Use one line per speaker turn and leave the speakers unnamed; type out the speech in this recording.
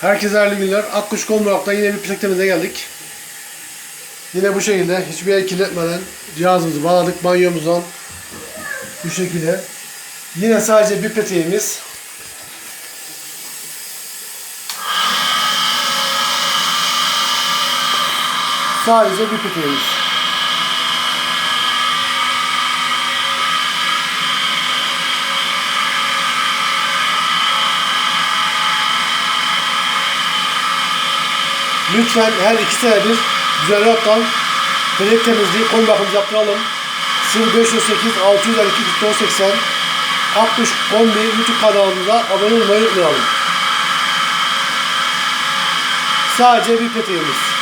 Herkese hayırlı günler. Akkuş Komrak'ta yine bir plaktemizle geldik. Yine bu şekilde hiçbir yer kirletmeden cihazımızı bağladık banyomuzdan. Bu şekilde. Yine sadece bir peteğimiz. Sadece bir peteğimiz. Lütfen her iki senedir güzel yaptan petek temizliği konu bakımı yaptıralım. 0508 652 80 60 kombi YouTube kanalımıza abone olmayı unutmayalım. Sadece bir peteğimiz.